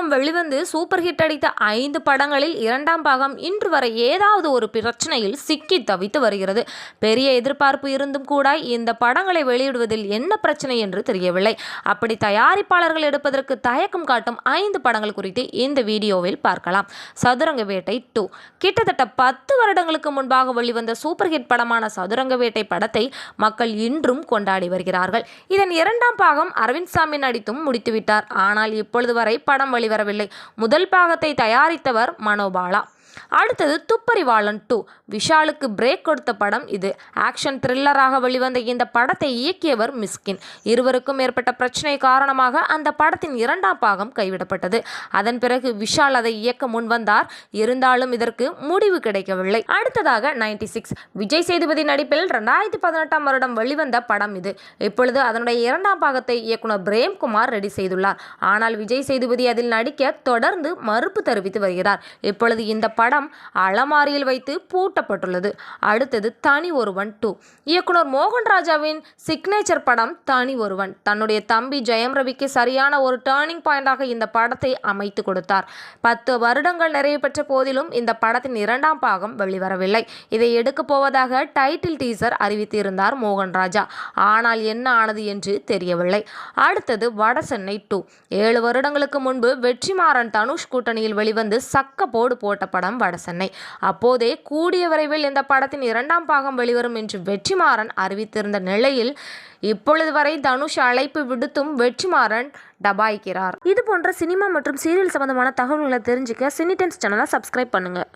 பாகம் வெளிவந்து super hit அடித்த ஐந்து படங்களில் இரண்டாம் பாகம் இன்று வரை ஏதாவது ஒரு பிரச்சனையில் சிக்கி தவித்து வருகிறது. பெரிய எதிர்பார்ப்பு இருந்தும் கூட இந்த படங்களை வெளியிடுவதில் என்ன பிரச்சனை என்று தெரியவில்லை. அப்படி தயாரிப்பாளர்கள் எடுப்பதற்கு தயக்கம் காட்டும் ஐந்து படங்கள் குறித்து இந்த வீடியோவில் பார்க்கலாம். சதுரங்க வேட்டை டூ. கிட்டத்தட்ட பத்து வருடங்களுக்கு முன்பாக வெளிவந்த சூப்பர் ஹிட் படமான சதுரங்க வேட்டை படத்தை மக்கள் இன்றும் கொண்டாடி வருகிறார்கள். இதன் இரண்டாம் பாகம் அரவிந்த் சாமி நடித்தும் முடித்துவிட்டார். ஆனால் இப்பொழுது வரை படம் வெளிவரவில்லை முதல் பாகத்தை தயாரித்தவர் மனோபாலா. அடுத்தது துப்பறிவாளன் டூ. விஷாலுக்கு பிரேக் கொடுத்த படம் இது. ஆக்ஷன் த்ரில்லராக வெளிவந்த இந்த படத்தை இயக்கியவர் மிஸ்கின். இருவருக்கும் ஏற்பட்ட பிரச்சனை காரணமாக அந்த படத்தின் இரண்டாம் பாகம் கைவிடப்பட்டது. அதன் பிறகு விஷால் அதை இயக்க முன்வந்தார் இருந்தாலும் இதற்கு முடிவு கிடைக்கவில்லை. அடுத்ததாக நைன்டி சிக்ஸ் விஜய் சேதுபதி நடிப்பில் ரெண்டாயிரத்தி பதினெட்டாம் வருடம் வெளிவந்த படம் இது. இப்பொழுது அதனுடைய இரண்டாம் பாகத்தை இயக்குனர் பிரேம்குமார் ரெடி செய்துள்ளார். ஆனால் விஜய் சேதுபதி அதில் நடிக்க தொடர்ந்து மறுப்பு தெரிவித்து வருகிறார். இப்பொழுது இந்த படம் அலமாரியில் வைத்து பூட்டப்பட்டுள்ளது. அடுத்தது தனி ஒருவன் டூ. இயக்குனர் மோகன் ராஜாவின் சிக்னேச்சர் படம் தனி ஒருவன். தன்னுடைய தம்பி ஜெயம் ரவிக்கு சரியான ஒரு டேர்னிங் பாயிண்டாக இந்த படத்தை அமைத்து கொடுத்தார். பத்து வருடங்கள் நிறைவு பெற்ற போதிலும் இந்த படத்தின் இரண்டாம் பாகம் வெளிவரவில்லை. இதை எடுக்கப் போவதாக டைட்டில் டீசர் அறிவித்திருந்தார் மோகன் ராஜா. ஆனால் என்ன ஆனது என்று தெரியவில்லை. அடுத்தது வடசென்னை டூ. ஏழு வருடங்களுக்கு முன்பு வெற்றிமாறன் தனுஷ் கூட்டணியில் வெளிவந்து சக்க போடு போட்ட படம் வடசென்னை அப்போதே கூடிய விரைவில் இந்த படத்தின் இரண்டாம் பாகம் வெளிவரும் என்று வெற்றிமாறன் அறிவித்திருந்த நிலையில் இப்பொழுது வரை தனுஷ் அழைப்பு விடுத்தும் வெற்றிமாறன் டபாய்க்கிறார். இது போன்ற சினிமா மற்றும் சீரியல் சம்பந்தமான தகவல்களை தெரிஞ்சுக்க சினிடென்ஸ் சேனலை சப்ஸ்கிரைப் பண்ணுங்கள்